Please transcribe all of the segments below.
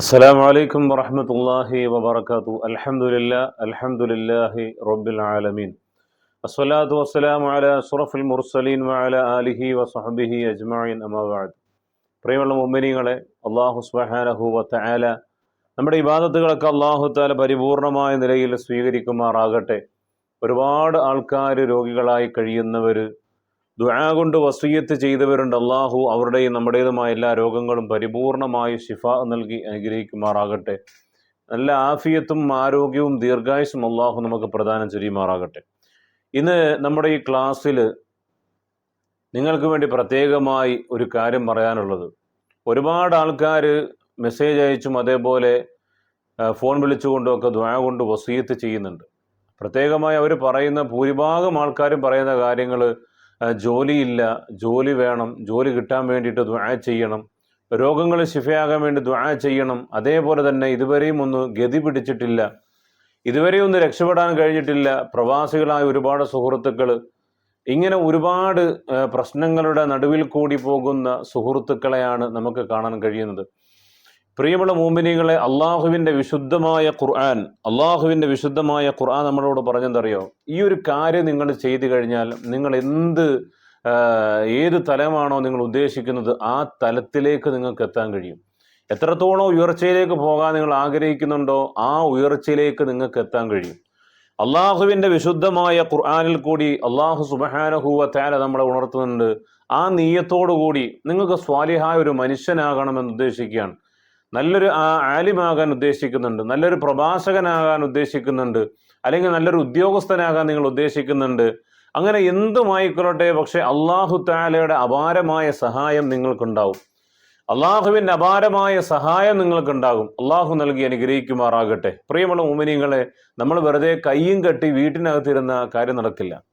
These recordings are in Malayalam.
السلام عليكم ورحمة الله وبركاته الحمد لله الحمد لله رب العالمين الصلاة والسلام على أشرف المرسلين وعلى آله وصحبه أجمعين أما بعد പ്രിയമുള്ള മുമ്മിനികളെ അള്ളാഹു സുബ്ഹാനഹു വതആല നമ്മുടെ ഇബാദത്തുകളൊക്കെ അള്ളാഹു താല പരിപൂർണമായ നിലയിൽ സ്വീകരിക്കുമാറാകട്ടെ ഒരുപാട് ആൾക്കാർ രോഗികളായി കഴിയുന്നവർ ദുആ കൊണ്ട് വസീയത്ത് ചെയ്തവരുണ്ട്. അള്ളാഹു അവരുടെയും നമ്മുടേതുമായ എല്ലാ രോഗങ്ങളും പരിപൂർണമായി ശിഫ നൽകി അനുഗ്രഹിക്കുമാറാകട്ടെ. നല്ല ആഫിയത്തും ആരോഗ്യവും ദീർഘായുസും അള്ളാഹു നമുക്ക് പ്രദാനം ചെയ്യുമാറാകട്ടെ. ഇന്ന് നമ്മുടെ ഈ ക്ലാസ്സിൽ നിങ്ങൾക്ക് വേണ്ടി പ്രത്യേകമായി ഒരു കാര്യം പറയാനുള്ളത്. ഒരുപാട് ആൾക്കാർ മെസ്സേജ് അയച്ചും അതേപോലെ ഫോൺ വിളിച്ചുകൊണ്ടും ഒക്കെ ദ്വാ കൊണ്ട് വസീയത്ത് ചെയ്യുന്നുണ്ട്. പ്രത്യേകമായി അവർ പറയുന്ന ഭൂരിഭാഗം ആൾക്കാരും പറയുന്ന കാര്യങ്ങൾ ജോലിയില്ല ജോലി വേണം ജോലി കിട്ടാൻ വേണ്ടിയിട്ട് ദ്വാ ചെയ്യണം രോഗങ്ങൾ ശിഫയാകാൻ വേണ്ടി ദ്വാ ചെയ്യണം അതേപോലെ തന്നെ ഇതുവരെയും ഒന്ന് ഗതി പിടിച്ചിട്ടില്ല ഇതുവരെയും ഒന്ന് രക്ഷപ്പെടാൻ കഴിഞ്ഞിട്ടില്ല പ്രവാസികളായ ഒരുപാട് സുഹൃത്തുക്കൾ ഇങ്ങനെ ഒരുപാട് പ്രശ്നങ്ങളുടെ നടുവിൽ കൂടി പോകുന്ന സുഹൃത്തുക്കളെയാണ് നമുക്ക് കാണാൻ കഴിയുന്നത്. പ്രിയമുള്ള മൂമിനികളെ അള്ളാഹുവിന്റെ വിശുദ്ധമായ ഖുർആൻ അള്ളാഹുവിന്റെ വിശുദ്ധമായ ഖുർആൻ നമ്മളോട് പറഞ്ഞെന്തറിയോ? ഈ ഒരു കാര്യം നിങ്ങൾ ചെയ്തു കഴിഞ്ഞാൽ നിങ്ങൾ എന്ത് ഏത് തലമാണോ നിങ്ങൾ ഉദ്ദേശിക്കുന്നത് ആ തലത്തിലേക്ക് നിങ്ങൾക്ക് എത്താൻ കഴിയും. എത്രത്തോളം ഉയർച്ചയിലേക്ക് പോകാൻ നിങ്ങൾ ആഗ്രഹിക്കുന്നുണ്ടോ ആ ഉയർച്ചയിലേക്ക് നിങ്ങൾക്ക് എത്താൻ കഴിയും. അള്ളാഹുവിന്റെ വിശുദ്ധമായ ഖുർആാനിൽ കൂടി അള്ളാഹു സുബഹാനഹുവ താര നമ്മളെ ഉണർത്തുന്നുണ്ട്. ആ നീയത്തോടു കൂടി നിങ്ങൾക്ക് സ്വാലിഹായ ഒരു മനുഷ്യനാകണമെന്ന് ഉദ്ദേശിക്കുകയാണ്. നല്ലൊരു ആലിമാകാൻ ഉദ്ദേശിക്കുന്നുണ്ട് നല്ലൊരു പ്രഭാഷകനാകാൻ ഉദ്ദേശിക്കുന്നുണ്ട് അല്ലെങ്കിൽ നല്ലൊരു ഉദ്യോഗസ്ഥനാകാൻ നിങ്ങൾ ഉദ്ദേശിക്കുന്നുണ്ട്. അങ്ങനെ എന്തുമായിക്കൊള്ളട്ടെ പക്ഷെ അള്ളാഹു താലയുടെ അപാരമായ സഹായം നിങ്ങൾക്കുണ്ടാവും. അള്ളാഹുവിന്റെ അപാരമായ സഹായം നിങ്ങൾക്കുണ്ടാകും. അള്ളാഹു നൽകി അനുഗ്രഹിക്കുമാറാകട്ടെ. പ്രിയമുള്ള ഉമിനിങ്ങളെ നമ്മൾ വെറുതെ കയ്യും കെട്ടി വീട്ടിനകത്തിരുന്ന കാര്യം നടക്കില്ല.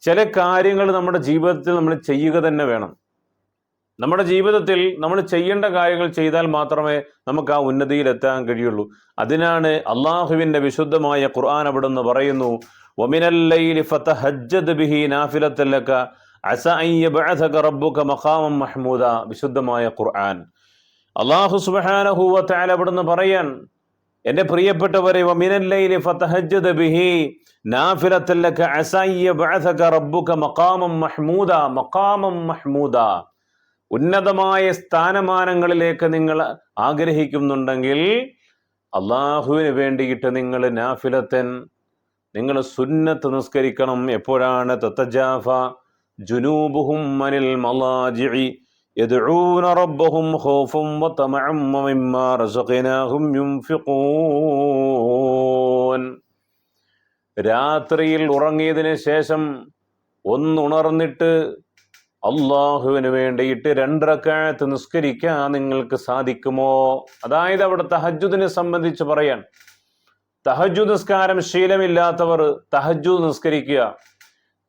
ചില കാര്യങ്ങൾ നമ്മുടെ ജീവിതത്തിൽ നമ്മൾ ചെയ്യുക തന്നെ വേണം. നമ്മുടെ ജീവിതത്തിൽ നമ്മൾ ചെയ്യേണ്ട കാര്യങ്ങൾ ചെയ്താൽ മാത്രമേ നമുക്ക് ആ ഉന്നതിയിൽ എത്താൻ കഴിയുള്ളൂ. അതിനാണ് അള്ളാഹുവിന്റെ വിശുദ്ധമായ ഖുർആൻ അവിടെ നിന്ന് പറയുന്നു മഹ്മൂദ വിശുദ്ധമായ ഖുർആൻ. അള്ളാഹു സുബ്ഹാനഹു വ തആല അവിടുന്ന് പറയാൻ എന്റെ പ്രിയപ്പെട്ടവരെ ഫതഹജ്ജദ് മഹ്മൂദ മഹ്മൂദ. ഉന്നതമായ സ്ഥാനമാനങ്ങളിലേക്ക് നിങ്ങൾ ആഗ്രഹിക്കുന്നുണ്ടെങ്കിൽ അള്ളാഹുവിന് വേണ്ടിയിട്ട് നിങ്ങൾ നാഫിലത്തൻ നിങ്ങൾ സുന്നത്ത് നിസ്കരിക്കണം എപ്പോഴാണ് തത്തജാഫ ജുനൂബുഹും മനിൽ മലാജിഇ يدعون ربهم خوفا وطمعا ومما رزقناهم ينفقون രാത്രിയിൽ ഉറങ്ങിയതിന് ശേഷം ഒന്നുണർന്നിട്ട് അള്ളാഹുവിന് വേണ്ടിയിട്ട് രണ്ടരക്കാഴത്ത് നിസ്കരിക്കാൻ നിങ്ങൾക്ക് സാധിക്കുമോ? അതായത് അവിടെ തഹജുദിനെ സംബന്ധിച്ച് പറയാൻ. തഹജു നിസ്കാരം ശീലമില്ലാത്തവർ തഹജു നിസ്കരിക്കുക.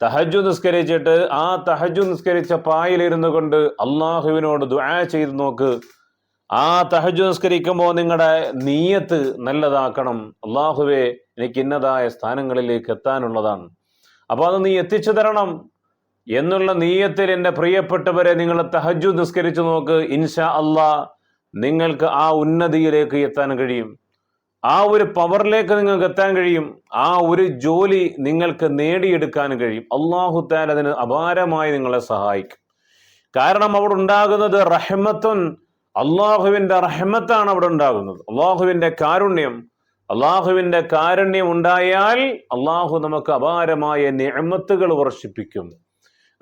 തഹജു നിസ്കരിച്ചിട്ട് ആ തഹജു നിസ്കരിച്ച പായിലിരുന്നു കൊണ്ട് അള്ളാഹുവിനോട് ദുആ ചെയ്ത് നോക്ക്. ആ തഹജു നിസ്കരിക്കുമ്പോൾ നിങ്ങളുടെ നീയത്ത് നല്ലതാക്കണം. അള്ളാഹുവെ എനിക്ക് ഇന്നതായ സ്ഥാനങ്ങളിലേക്ക് എത്താനുള്ളതാണ്. അപ്പോൾ അത് നീ എത്തിച്ചു തരണം. എന്നുള്ള നീയത്തിൽ എന്റെ പ്രിയപ്പെട്ടവരെ നിങ്ങൾ തഹജു നിസ്കരിച്ചു നോക്ക്. ഇൻഷാ അള്ളാ നിങ്ങൾക്ക് ആ ഉന്നതിയിലേക്ക് എത്താൻ കഴിയും. ആ ഒരു പവറിലേക്ക് നിങ്ങൾക്ക് എത്താൻ കഴിയും. ആ ഒരു ജോലി നിങ്ങൾക്ക് നേടിയെടുക്കാൻ കഴിയും. അള്ളാഹു താൽ അതിന് അപാരമായി നിങ്ങളെ സഹായിക്കും. കാരണം അവിടെ ഉണ്ടാകുന്നത് റഹ്മത്തുൻ അള്ളാഹുവിന്റെ റഹ്മത്താണ് അവിടെ ഉണ്ടാകുന്നത്. അള്ളാഹുവിന്റെ കാരുണ്യം. അള്ളാഹുവിന്റെ കാരുണ്യം ഉണ്ടായാൽ അള്ളാഹു നമുക്ക് അപാരമായ നിയമത്തുകൾ വർഷിപ്പിക്കും.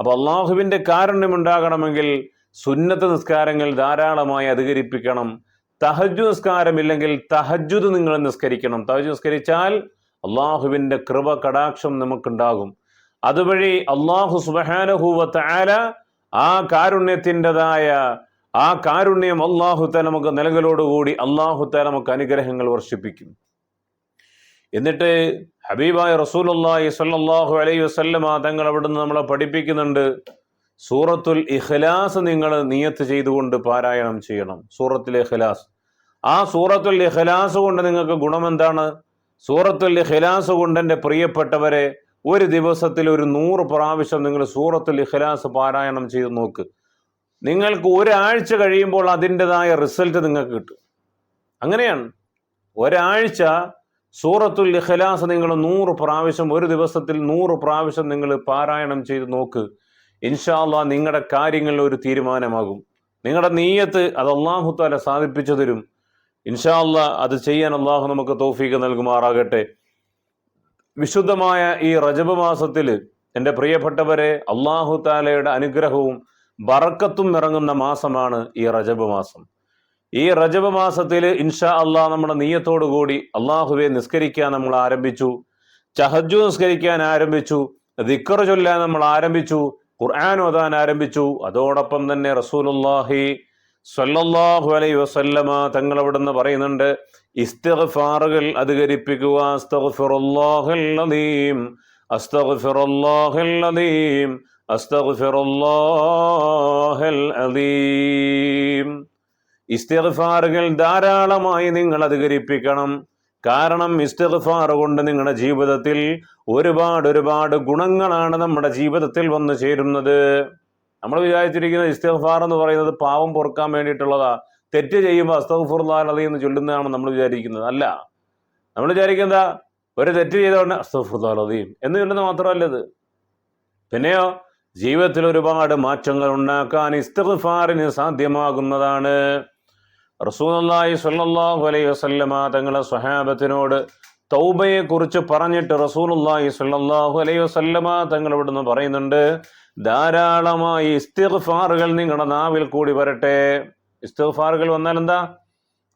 അപ്പോൾ അള്ളാഹുവിന്റെ കാരുണ്യം ഉണ്ടാകണമെങ്കിൽ സുന്നത്ത് നിസ്കാരങ്ങൾ ധാരാളമായി അധികരിപ്പിക്കണം. തഹജു നിസ്കാരമില്ലെങ്കിൽ തഹജുദ് നിങ്ങൾ നിസ്കരിക്കണം. തഹജു നിസ്കരിച്ചാൽ അള്ളാഹുവിന്റെ കൃപ കടാക്ഷം നമുക്കുണ്ടാകും. അതുവഴി അള്ളാഹു സുബഹാനഹൂവത്ത് ആല ആ കാരുണ്യത്തിന്റെതായ ആ കാരുണ്യം അള്ളാഹുത്ത നമുക്ക് നൽകലോടുകൂടി അള്ളാഹുത്ത നമുക്ക് അനുഗ്രഹങ്ങൾ വർഷിപ്പിക്കും. എന്നിട്ട് ഹബീബായ റസൂലുള്ളാഹി സ്വല്ലല്ലാഹു അലൈഹി വസല്ലമ തങ്ങൾ അവിടുന്ന് നമ്മളെ പഠിപ്പിക്കുന്നുണ്ട്. സൂറത്തുൽ ഇഖ്ലാസ് നിങ്ങൾ നിയത്ത് ചെയ്തുകൊണ്ട് പാരായണം ചെയ്യണം. സൂറത്തുൽ ഇഖ്ലാസ്. ആ സൂറത്തുൽ ഇഖ്ലാസ് കൊണ്ട് നിങ്ങൾക്ക് ഗുണം എന്താണ് സൂറത്തുൽ ഇഖ്ലാസ് കൊണ്ട് എന്റെ പ്രിയപ്പെട്ടവരെ ഒരു ദിവസത്തിൽ ഒരു നൂറ് പ്രാവശ്യം നിങ്ങൾ സൂറത്തുൽ ഇഖ്ലാസ് പാരായണം ചെയ്ത് നോക്ക്. നിങ്ങൾക്ക് ഒരാഴ്ച കഴിയുമ്പോൾ അതിന്റെതായ റിസൾട്ട് നിങ്ങൾക്ക് കിട്ടും. അങ്ങനെയാണ്. ഒരാഴ്ച സൂറത്തുൽ ഇഖലാസ് നിങ്ങൾ നൂറ് പ്രാവശ്യം ഒരു ദിവസത്തിൽ നൂറ് പ്രാവശ്യം നിങ്ങൾ പാരായണം ചെയ്ത് നോക്ക്. ഇൻഷാല്ല നിങ്ങളുടെ കാര്യങ്ങളിൽ ഒരു തീരുമാനമാകും. നിങ്ങളുടെ നീയത്ത് അത് അള്ളാഹുത്താല സാധിപ്പിച്ചു തരും. ഇൻഷാല്ല അത് ചെയ്യാൻ അള്ളാഹു നമുക്ക് തോഫീക്ക് നൽകുമാറാകട്ടെ. വിശുദ്ധമായ ഈ റജബ് മാസത്തിൽ എന്റെ പ്രിയപ്പെട്ടവരെ അള്ളാഹു താലയുടെ അനുഗ്രഹവും ബറക്കത്തും ഇറങ്ങുന്ന മാസമാണ് ഈ റജബ് മാസം. ഈ റജബ് മാസത്തിൽ ഇൻഷാ അള്ളാഹ് നമ്മുടെ നീയത്തോടു കൂടി അള്ളാഹുവെ നിസ്കരിക്കാൻ നമ്മൾ ആരംഭിച്ചു ചഹജു നിസ്കരിക്കാൻ ആരംഭിച്ചു ദിക്കർ ചൊല്ലാൻ നമ്മൾ ആരംഭിച്ചു ഖുർആൻ ഓതാൻ ആരംഭിച്ചു. അതോടൊപ്പം തന്നെ റസൂലുല്ലാഹി സ്വല്ലല്ലാഹു അലൈഹി വസല്ലമ തങ്ങൾ അവിടുന്ന് പറയുന്നുണ്ട് ഇസ്തിഗ്ഫാറുകൾ അധികരിപ്പിക്കുക അസ്തഗ്ഫിറുല്ലാഹൽ അലീം അസ്തഗ്ഫിറുല്ലാഹൽ അലീം അലീം ഇസ്തിഗ്ഫാറുകൾ ധാരാളമായി നിങ്ങൾ അധികരിപ്പിക്കണം. കാരണം ഇസ്തിഗ്ഫാർ കൊണ്ട് നിങ്ങളുടെ ജീവിതത്തിൽ ഒരുപാട് ഒരുപാട് ഗുണങ്ങളാണ് നമ്മുടെ ജീവിതത്തിൽ വന്നു ചേരുന്നത്. നമ്മൾ വിചാരിച്ചിരിക്കുന്ന ഇസ്തിഗ്ഫാർ എന്ന് പറയുന്നത് പാവം പൊറുക്കാൻ വേണ്ടിയിട്ടുള്ളതാ. തെറ്റ് ചെയ്യുമ്പോൾ അസ്തഗ്ഫുർലാലതി എന്ന് ചൊല്ലുന്നതാണ് നമ്മൾ വിചാരിക്കുന്നത്. അല്ല. നമ്മൾ വിചാരിക്കുന്നത് ഒരു തെറ്റ് ചെയ്തോണ്ട് അസ്തഗ്ഫുർലാലതീം എന്ന് ചൊല്ലുന്നത് മാത്രമല്ല ഇത്. പിന്നെയോ ജീവിതത്തിൽ ഒരുപാട് മാറ്റങ്ങൾ ഉണ്ടാക്കാൻ ഇസ്തഫാറിന് സാധ്യമാകുന്നതാണ്. റസൂലി സ്വല്ലല്ലാഹു അലൈഹി വസല്ലമ തങ്ങളെ സ്വഹാബത്തിനോട് തൗബയെ കുറിച്ച് പറഞ്ഞിട്ട് റസൂലുള്ളാഹി സ്വല്ലല്ലാഹു അലൈഹി വസല്ലമ തങ്ങൾ ഇവിടുന്ന് പറയുന്നുണ്ട് ധാരാളമായി ഇസ്തിഗ്ഫാറുകൾ നിങ്ങളുടെ നാവിൽ കൂടി വരട്ടെ. ഇസ്തിഗ്ഫാറുകൾ വന്നാൽ എന്താ?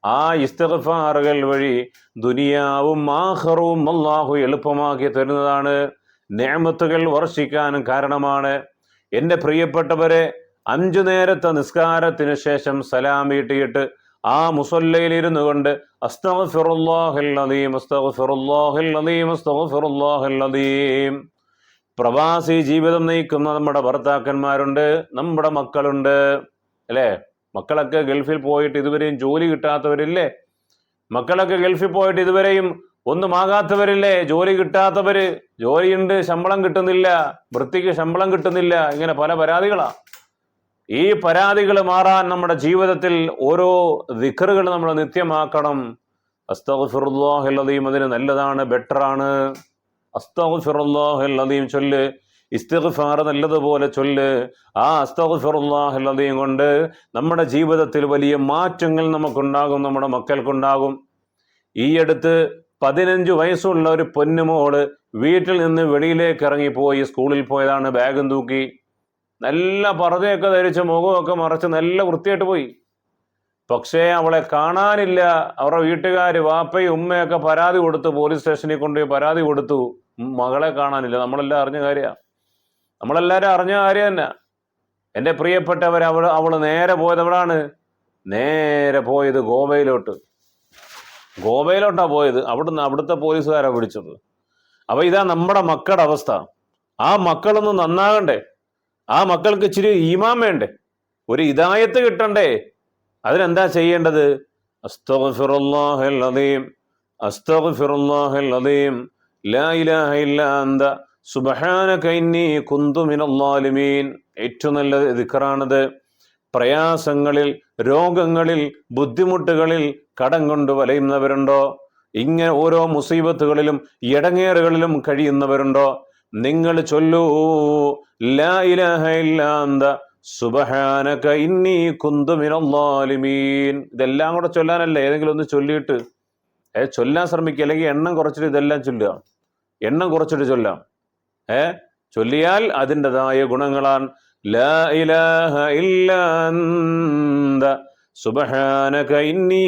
ആ ഇസ്തിഗ്ഫാറുകൾ വഴി ദുനിയാവും ആഖിറവും അള്ളാഹു എളുപ്പമാക്കി തരുന്നതാണ്. നേമത്തുകൾ വർഷിക്കാനും കാരണമാണ്. എന്റെ പ്രിയപ്പെട്ടവരെ അഞ്ചു നേരത്തെ നിസ്കാരത്തിന് ശേഷം സലാം വീട്ടിയിട്ട് ആ മുസല്ലയിൽ ഇരുന്നു കൊണ്ട് പ്രവാസി ജീവിതം നയിക്കുന്ന നമ്മുടെ ഭർത്താക്കന്മാരുണ്ട് നമ്മുടെ മക്കളുണ്ട് അല്ലേ? മക്കളൊക്കെ ഗൾഫിൽ പോയിട്ട് ഇതുവരെയും ജോലി കിട്ടാത്തവരില്ലേ? മക്കളൊക്കെ ഗൾഫിൽ പോയിട്ട് ഇതുവരെയും ഒന്നുമാകാത്തവരില്ലേ ജോലി കിട്ടാത്തവര് ജോലിയുണ്ട് ശമ്പളം കിട്ടുന്നില്ല വൃത്തിക്ക് ശമ്പളം കിട്ടുന്നില്ല ഇങ്ങനെ പല പരാതികളാ. ഈ പരാതികൾ മാറാൻ നമ്മുടെ ജീവിതത്തിൽ ഓരോ ദിക്കറുകൾ നമ്മൾ നിത്യമാക്കണം. അസ്തഫിറുല്ലാഹുല്ലതീം അതിന് നല്ലതാണ് ബെറ്ററാണ്. അസ്തഫിറുല്ലാഹുല്ലതീം ചൊല്ല് ഇസ്തിഗ്ഫാർ നല്ലതുപോലെ ചൊല്ല്. ആ അസ്തഫിറുല്ലാഹുല്ലതീം കൊണ്ട് നമ്മുടെ ജീവിതത്തിൽ വലിയ മാറ്റങ്ങൾ നമുക്കുണ്ടാകും നമ്മുടെ മക്കൾക്കുണ്ടാകും. ഈ അടുത്ത് പതിനഞ്ച് വയസ്സുള്ള ഒരു പൊന്നുമോൾ വീട്ടിൽ നിന്ന് വെളിയിലേക്ക് ഇറങ്ങിപ്പോയി സ്കൂളിൽ പോയതാണ് ബാഗും തൂക്കി. നല്ല പർദ്ദയൊക്കെ ധരിച്ച് മുഖമൊക്കെ മറച്ച് നല്ല വൃത്തിയായിട്ട് പോയി. പക്ഷേ അവളെ കാണാനില്ല. അവരുടെ വീട്ടുകാർ വാപ്പയും ഉമ്മയൊക്കെ പരാതി കൊടുത്തു. പോലീസ് സ്റ്റേഷനിൽ കൊണ്ടുപോയി പരാതി കൊടുത്തു. മകളെ കാണാനില്ല. നമ്മളെല്ലാം അറിഞ്ഞ കാര്യമാണ് നമ്മളെല്ലാവരും അറിഞ്ഞ കാര്യം തന്നെ. എന്റെ പ്രിയപ്പെട്ടവർ അവൾ അവൾ നേരെ പോയത് എവിടാണ് നേരെ പോയത് ഗോവയിലോട്ട്. ഗോവയിലോട്ടാണ് പോയത്. അവിടുന്ന് അവിടുത്തെ പോലീസുകാരാണ് പിടിച്ചത്. അപ്പോൾ ഇതാ നമ്മുടെ മക്കളുടെ അവസ്ഥ. ആ മക്കളൊന്നും നന്നാകണ്ടേ. ആ മക്കൾക്ക് ഇച്ചിരി ഈമാൻ വേണ്ടേ? ഒരു ഇതായത്ത് കിട്ടണ്ടേ? അതിനെന്താ ചെയ്യേണ്ടത്? ലാ ഇലാഹ ഇല്ല അന്ത കുന്തു ഏറ്റവും നല്ല ദിക്കറാണത് പ്രയാസങ്ങളിൽ രോഗങ്ങളിൽ ബുദ്ധിമുട്ടുകളിൽ കടം കൊണ്ട് വലയുന്നവരുണ്ടോ? ഇങ്ങനെ ഓരോ മുസീബത്തുകളിലും ഇടങ്ങേറുകളിലും കഴിയുന്നവരുണ്ടോ? നിങ്ങൾ ചൊല്ലൂ ലാ ഇലാഹ ഇന്നി ഇതെല്ലാം കൂടെ ചൊല്ലാനല്ല? ഏതെങ്കിലും ഒന്ന് ചൊല്ലിയിട്ട്. ഏ ചൊല്ലാൻ ശ്രമിക്കുക. അല്ലെങ്കിൽ എണ്ണം കുറച്ചിട്ട് ഇതെല്ലാം ചൊല്ലുക. എണ്ണം കുറച്ചിട്ട് ചൊല്ലാം. ഏ ചൊല്ലിയാൽ അതിന്റെതായ ഗുണങ്ങളാണ്. ലാ ഇലാഹ ഇല്ലാ അന്ത സുബഹാനക ഇന്നി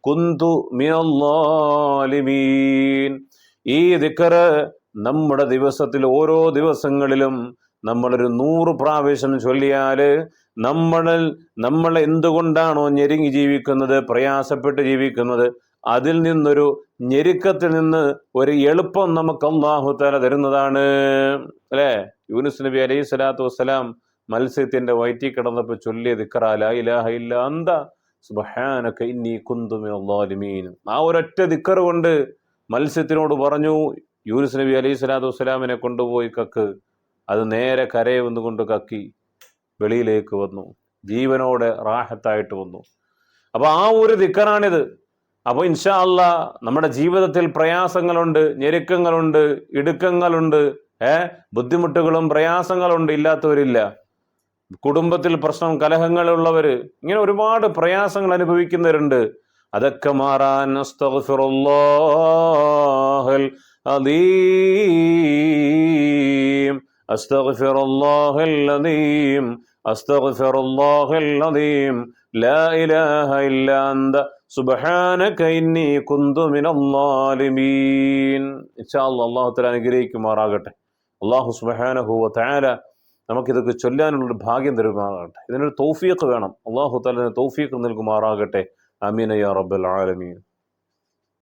കുന്തു ഈ ദിക്കറ് നമ്മുടെ ദിവസത്തിൽ ഓരോ ദിവസങ്ങളിലും നമ്മളൊരു നൂറ് പ്രാവശ്യം ചൊല്ലിയാൽ നമ്മളിൽ നമ്മൾ എന്തുകൊണ്ടാണോ ഞെരുങ്ങി ജീവിക്കുന്നത് പ്രയാസപ്പെട്ട് ജീവിക്കുന്നത് അതിൽ നിന്നൊരു ഞെരുക്കത്തിൽ നിന്ന് ഒരു എളുപ്പം നമുക്ക് അള്ളാഹുത്തല തല തരുന്നതാണ്. അല്ലേ? യൂനുസ് നബി അലൈഹി സ്വലാത്തു വസ്സലാം മത്സ്യത്തിന്റെ വയറ്റിൽ കിടന്നപ്പോൾ ചൊല്ലിയ ദിക്കറ ഇലാഹ ഇല്ല അന്ത സുബ്ഹാനക ഇന്നി കുന്തു മിനൽ ളാലിമീൻ ആ ഒരൊറ്റ ദിക്കർ കൊണ്ട് മത്സ്യത്തിനോട് പറഞ്ഞു യൂനുസ് നബി അലൈഹി സ്വലാത്തു വസ്സലാമിനെ കൊണ്ടുപോയി കക്ക്. അത് നേരെ കരയെ വന്നുകൊണ്ട് കക്കി വെളിയിലേക്ക് വന്നു. ജീവനോടെ റാഹത്തായിട്ട് വന്നു. അപ്പോൾ ആ ഒരു ദിക്കറാണിത്. അപ്പോൾ ഇൻഷാ അല്ല നമ്മുടെ ജീവിതത്തിൽ പ്രയാസങ്ങളുണ്ട് ഞെരുക്കങ്ങളുണ്ട് ഇടുക്കങ്ങളുണ്ട് ഏ? ബുദ്ധിമുട്ടുകളും പ്രയാസങ്ങളുണ്ട് ഇല്ലാത്തവരില്ല. കുടുംബത്തിൽ പ്രശ്നം കലഹങ്ങളുള്ളവര് ഇങ്ങനെ ഒരുപാട് പ്രയാസങ്ങൾ അനുഭവിക്കുന്നവരുണ്ട്. അതൊക്കെ മാറാൻ ലാ ഇലാഹ സുബ്ഹാനക ഇന്നി കുന്തു മിനൽ തആല അനുഗ്രഹിക്കുമാറാകട്ടെ. അള്ളാഹു സുബ്ഹാനഹു തആല നമുക്കിതൊക്കെ ചൊല്ലാനുള്ളൊരു ഭാഗ്യം തരുമാറാകട്ടെ. ഇതിനൊരു തൗഫീഖ് വേണം. അള്ളാഹു തആല തൗഫീഖ് നൽകുമാറാകട്ടെ. آمين يا رب العالمين.